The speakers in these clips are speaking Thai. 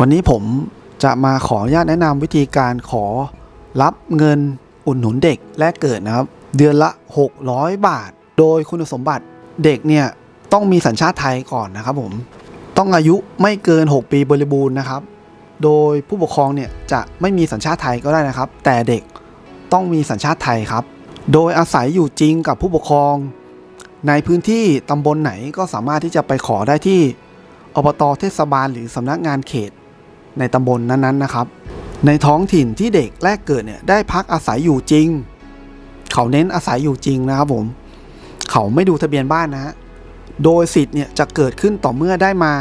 วันนี้ผมจะมาขออนุญาตแนะนำวิธีการขอรับเงินอุดหนุนเด็กแลกเกิดนะครับ เดือนละ 600 บาท โดยคุณสมบัติเด็กเนี่ยต้องมีสัญชาติไทยก่อนนะครับผมต้องอายุไม่เกิน 6 ปีบริบูรณ์นะครับ โดยผู้ปกครองเนี่ยจะไม่มีสัญชาติไทยก็ได้นะครับ แต่เด็กต้องมีสัญชาติไทยครับ โดยอาศัยอยู่จริงกับผู้ปกครอง ในพื้นที่ตำบลไหนก็สามารถที่จะไปขอได้ที่อบตเทศบาลหรือสำนักงานเขต ในตำบลนั้นๆนะครับ ในท้องถิ่นที่เด็กแรกเกิดเนี่ยได้พักอาศัยอยู่จริง เขาเน้นอาศัยอยู่จริงนะครับผม เขาไม่ดูทะเบียนบ้านนะฮะโดยสิทธิ์เนี่ยจะเกิดขึ้นต่อเมื่อได้มา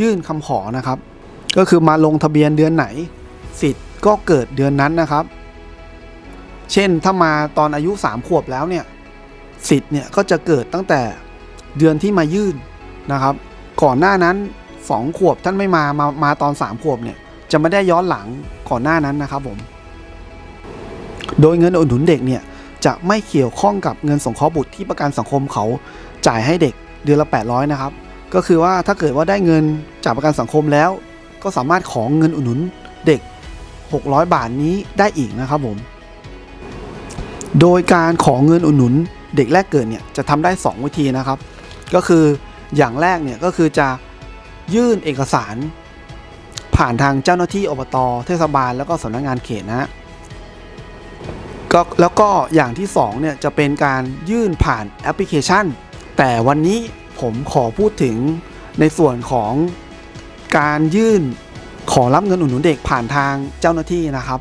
ยื่นคำขอนะครับ ก็คือมาลงทะเบียนเดือนไหน สิทธิ์ก็เกิดเดือนนั้นนะครับ เช่นถ้ามาตอนอายุ 3 ขวบแล้วเนี่ยสิทธิ์เนี่ยก็จะเกิดตั้งแต่เดือนที่มายื่นนะครับ ก่อนหน้านั้น 2 ขวบท่านไม่มามามาตอน 3 ขวบเนี่ยจะไม่ได้ย้อนหลังก่อนหน้านั้นนะครับผม โดยเงินอุดหนุนเด็กเนี่ยจะไม่เกี่ยวข้องกับเงินสงเคราะห์บุตรที่ประกันสังคมเขาจ่ายให้เด็กเดือนละ 800 นะครับ ก็คือว่าถ้าเกิดว่าได้เงินจากประกันสังคมแล้ว ก็สามารถของเงินอุดหนุนเด็ก 600 บาทนี้ได้อีกนะครับผม โดยการของเงินอุดหนุนเด็กแรกเกิดเนี่ยจะทำได้ 2 วิธีนะครับ ก็คืออย่างแรกเนี่ยก็คือจะ ยื่นเอกสาร ผ่านทางเจ้าหน้าที่อบตเทศบาลแล้วก็สำนักงานเขตนะฮะก็แล้วก็อย่างที่2เนี่ยจะเป็นการยื่นผ่านแอปพลิเคชัน แต่วันนี้ผมขอพูดถึงในส่วนของการยื่นขอรับเงินอุดหนุนเด็กผ่านทางเจ้าหน้าที่นะครับ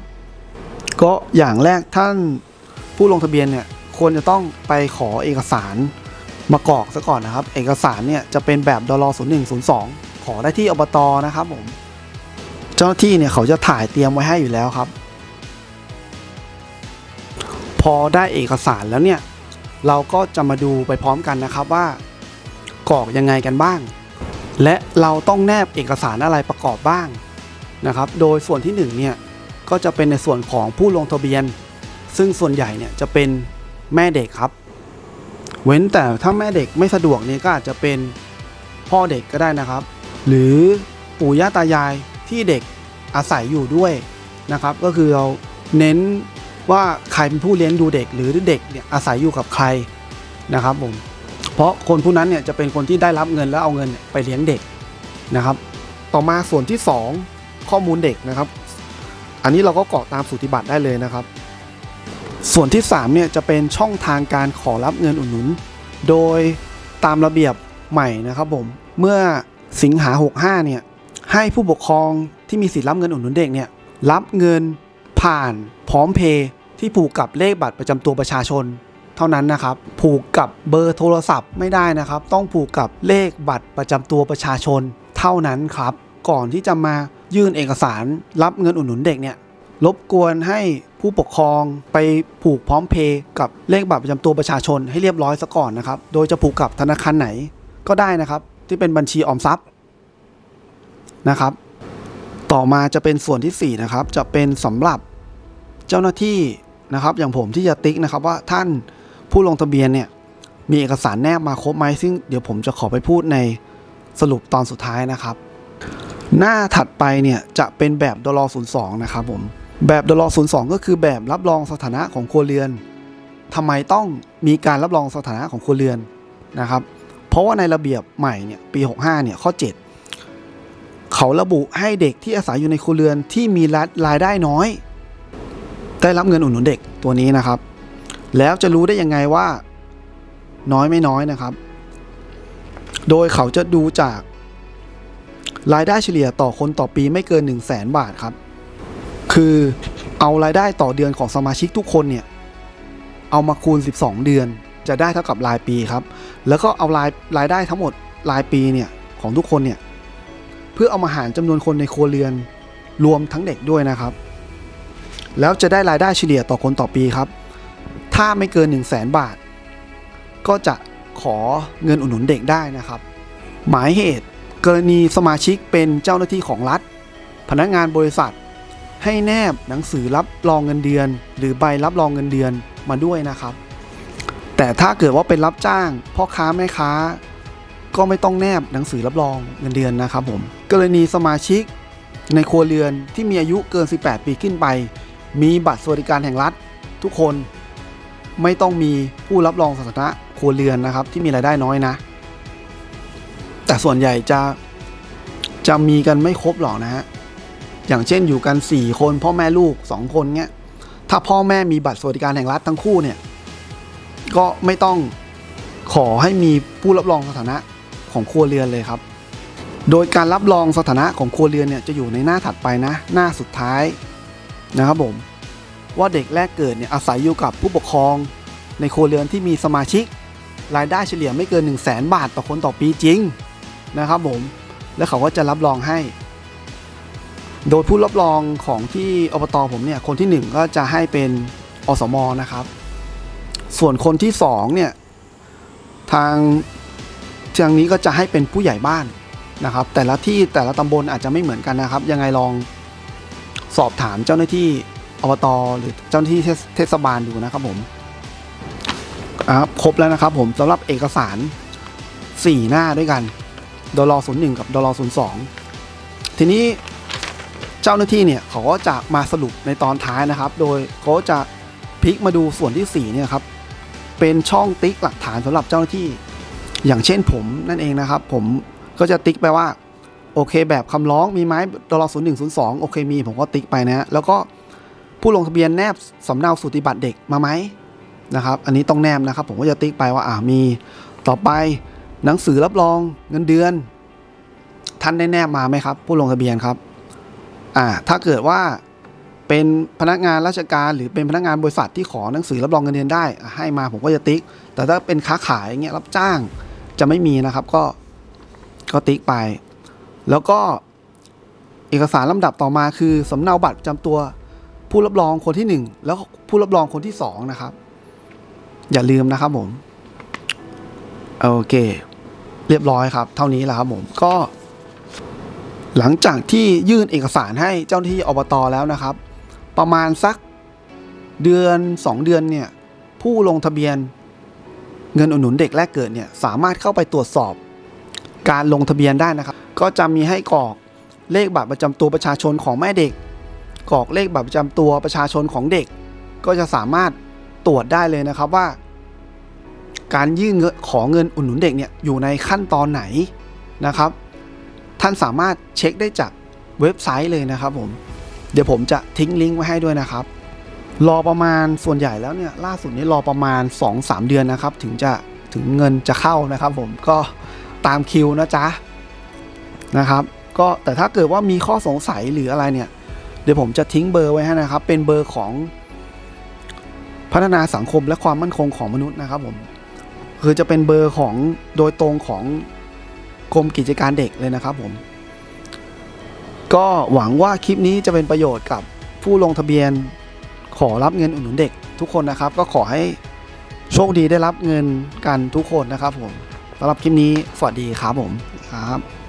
ก็อย่างแรกท่านผู้ลงทะเบียนเนี่ยควรจะต้องไปขอเอกสารมากรอกซะก่อนนะครับ เอกสารเนี่ยจะเป็นแบบดล01 02 ขอได้ที่อบตนะครับผม เจ้าหน้าที่เนี่ยเขาจะถ่ายเตรียมไว้ให้อยู่แล้วครับ พอได้เอกสารแล้วเนี่ย เราก็จะมาดูไปพร้อมกันนะครับว่ากรอกยังไงกันบ้าง และเราต้องแนบเอกสารอะไรประกอบบ้างนะครับ โดยส่วนที่หนึ่งเนี่ยก็จะเป็นในส่วนของผู้ลงทะเบียน ซึ่งส่วนใหญ่เนี่ยจะเป็นแม่เด็กครับ เว้นแต่ถ้าแม่เด็กไม่สะดวกเนี่ยก็อาจจะเป็นพ่อเด็กก็ได้นะครับ หรือปู่ย่าตายายที่เด็กอาศัยอยู่ด้วยนะครับ ก็คือเราเน้นว่าใครเป็นผู้เลี้ยงดูเด็กหรือเด็กเนี่ยอาศัยอยู่กับใครนะครับผมเพราะคนผู้นั้นเนี่ยจะเป็นคนที่ได้รับเงินแล้วเอาเงินไปเลี้ยงเด็กนะครับ ต่อมาส่วนที่ 2 ข้อมูลเด็กนะครับ อันนี้เราก็กรอกตามสูติบัตรได้เลยนะครับ ส่วนที่3เนี่ยจะเป็นช่องทางการขอรับเงินอุดหนุน โดยตามระเบียบใหม่นะครับผมเมื่อ สิงหา 65 เนี่ย ให้ผู้ปกครองที่มีสิทธิ์รับเงินอุดหนุนเด็กเนี่ย รับเงินผ่านพร้อมเพย์ที่ผูกกับเลขบัตรประจำตัวประชาชน เท่านั้นนะครับ ผูกกับเบอร์โทรศัพท์ไม่ได้นะครับ ต้องผูกกับเลขบัตรประจำตัวประชาชน เท่านั้นครับ ก่อนที่จะมายื่นเอกสารรับเงินอุดหนุนเด็กเนี่ย รบกวนให้ผู้ปกครองไปผูกพร้อมเพย์กับเลขบัตรประจำตัวประชาชนให้เรียบร้อยซะก่อนนะครับ โดยจะผูกกับธนาคารไหนก็ได้นะครับ ที่เป็นบัญชีออมทรัพย์นะครับ ต่อมาจะเป็นส่วนที่ 4 นะครับ จะเป็นสำหรับเจ้าหน้าที่นะครับ อย่างผมที่จะติ๊กนะครับว่าท่านผู้ลงทะเบียนเนี่ยมีเอกสารแนบมาครบไหมซึ่งเดี๋ยวผมจะขอไปพูดในสรุปตอนสุดท้ายนะครับ หน้าถัดไปเนี่ยจะเป็นแบบดล02 นะครับผมแบบดล02 ก็คือแบบรับรองสถานะของครัวเรือนทำไมต้องมีการรับรองสถานะของครัวเรือนนะครับ เพราะว่าในระเบียบใหม่เนี่ยปี 65 เนี่ยข้อ 7 เขาระบุให้เด็กที่อาศัยอยู่ในครัวเรือนที่มีรายได้น้อย ได้รับเงินอุดหนุนเด็กตัวนี้นะครับ แล้วจะรู้ได้ยังไงว่าน้อยไม่น้อยนะครับ โดยเขาจะดูจากรายได้เฉลี่ยต่อคนต่อปีไม่เกิน 1 0 0 0 0แสนบาทครับ คือเอารายได้ต่อเดือนของสมาชิกทุกคนเนี่ย เอามาคูณ 12 เดือน จะได้เท่ากับรายปีครับ แล้วก็เอารายรายได้ทั้งหมดรายปีเนี่ยของทุกคนเนี่ยเพื่อเอามาหารจำนวนคนในครัวเรือนรวมทั้งเด็กด้วยนะครับ แล้วจะได้รายได้เฉลี่ยต่อคนต่อปีครับ ถ้าไม่เกิน 1 0 0 0 0แสนบาท ก็จะขอเงินอุดหนุนเด็กได้นะครับ หมายเหตุกรณีสมาชิกเป็นเจ้าหน้าที่ของรัฐ พนักงานบริษัท ให้แนบหนังสือรับรองเงินเดือน หรือใบรับรองเงินเดือนมาด้วยนะครับ แต่ถ้าเกิดว่าเป็นรับจ้างพ่อค้าแม่ค้า ก็ไม่ต้องแนบหนังสือรับรองเงินเดือนนะครับผมกรณีสมาชิกในครัวเรือนที่มีอายุเกิน 18 ปีขึ้นไป มีบัตรสวัสดิการแห่งรัฐ ทุกคนไม่ต้องมีผู้รับรองสถานะครัวเรือนนะครับ ที่มีรายได้น้อยนะ แต่ส่วนใหญ่จะจะมีกันไม่ครบหรอกนะฮะอย่างเช่นอยู่กัน 4 คนพ่อแม่ลูก 2 คนเงี้ยถ้าพ่อแม่มีบัตรสวัสดิการแห่งรัฐทั้งคู่เนี่ย ก็ไม่ต้องขอให้มีผู้รับรองสถานะของครัวเรือนเลยครับ โดยการรับรองสถานะของครัวเรือนเนี่ยจะอยู่ในหน้าถัดไปนะ หน้าสุดท้ายนะครับผมว่าเด็กแรกเกิดเนี่ยอาศัยอยู่กับผู้ปกครอง ในครัวเรือนที่มีสมาชิก รายได้เฉลี่ยไม่เกิน 1 0 0 0 0แบาทต่อคนต่อปีจริงนะครับผมแล้วเขาก็จะรับรองให้ โดยผู้รับรองของที่อบตผมเนี่ยคนที่หนึ่งก็จะให้เป็นอสมนะครับ ส่วนคนที่สองเนี่ยทางทางนี้ก็จะให้เป็นผู้ใหญ่บ้านนะครับ แต่ละที่แต่ละตำบลอาจจะไม่เหมือนกันนะครับ ยังไงลองสอบถามเจ้าหน้าที่อบตหรือเจ้าหน้าที่เทศบาลดูนะครับผมครับครบแล้วนะครับผมสำหรับเอกสาร 4 หน้าด้วยกันดลศูนย์หนึ่งกับดลศูนย์สองทีนี้เจ้าหน้าที่เนี่ยเขาก็จะมาสรุปในตอนท้ายนะครับ โดยเขาจะพลิกมาดูส่วนที่4เนี่ยครับ เป็นช่องติ๊กหลักฐานสำหรับเจ้าหน้าที่ อย่างเช่นผมนั่นเองนะครับ ผมก็จะติ๊กไปว่าโอเค แบบคำร้องมีไหมดลศูนย์หนึ่งศูนย์สองโอเคมีผมก็ติ๊กไปนะฮะแล้วก็ผู้ลงทะเบียนแนบสำเนาสูติบัตรเด็กมาไหมนะครับ อันนี้ต้องแนบนะครับ ผมก็จะติ๊กไปว่าอ่ามีต่อไปหนังสือรับรองเงินเดือน ท่านได้แนบมาไหมครับ ผู้ลงทะเบียนครับอ่าถ้าเกิดว่า เป็นพนักงานราชการ หรือเป็นพนักงานบริษัทที่ขอหนังสือรับรองเงินเดือนได้ ให้มาผมก็จะติ๊ก แต่ถ้าเป็นค้าขายอย่างเงี้ยรับจ้างจะไม่มีนะครับก็ก็ติ๊กไป แล้วก็เอกสารลำดับต่อมาคือสำเนาบัตรประจำตัวผู้รับรองคนที่หนึ่งแล้วผู้รับรองคนที่สองนะครับ อย่าลืมนะครับผมโอเค เรียบร้อยครับ เท่านี้แหละครับผมก็ หลังจากที่ยื่นเอกสารให้เจ้าหน้าที่อบตแล้วนะครับ ประมาณสักเดือน 2 เดือนเนี่ยผู้ลงทะเบียนเงินอุดหนุนเด็กแรกเกิดเนี่ยสามารถเข้าไปตรวจสอบ การลงทะเบียนได้นะครับ ก็จะมีให้กรอกเลขบัตรประจำตัวประชาชนของแม่เด็กกรอกเลขบัตรประจำตัวประชาชนของเด็ก ก็จะสามารถตรวจได้เลยนะครับว่า การยื่นเงินขอเงินอุดหนุนเด็กเนี่ยอยู่ในขั้นตอนไหนนะครับ ท่านสามารถเช็คได้จากเว็บไซต์เลยนะครับผม เดี๋ยวผมจะทิ้งลิงก์ไว้ให้ด้วยนะครับ รอประมาณส่วนใหญ่แล้วเนี่ยล่าสุดนี้รอประมาณ 2-3 เดือนนะครับ ถึงจะถึงเงินจะเข้านะครับ ผมก็ตามคิวนะจ๊ะนะครับก็แต่ถ้าเกิดว่ามีข้อสงสัยหรืออะไรเนี่ย เดี๋ยวผมจะทิ้งเบอร์ไว้ให้นะครับ เป็นเบอร์ของพัฒนาสังคมและความมั่นคงของมนุษย์นะครับผมคือจะเป็นเบอร์ของโดยตรงของกรมกิจการเด็กเลยนะครับผม ก็หวังว่าคลิปนี้จะเป็นประโยชน์กับผู้ลงทะเบียนขอรับเงินอุดหนุนเด็กทุกคนนะครับ ก็ขอให้โชคดีได้รับเงินกันทุกคนนะครับผมสำหรับคลิปนี้สวัสดีครับผมครับ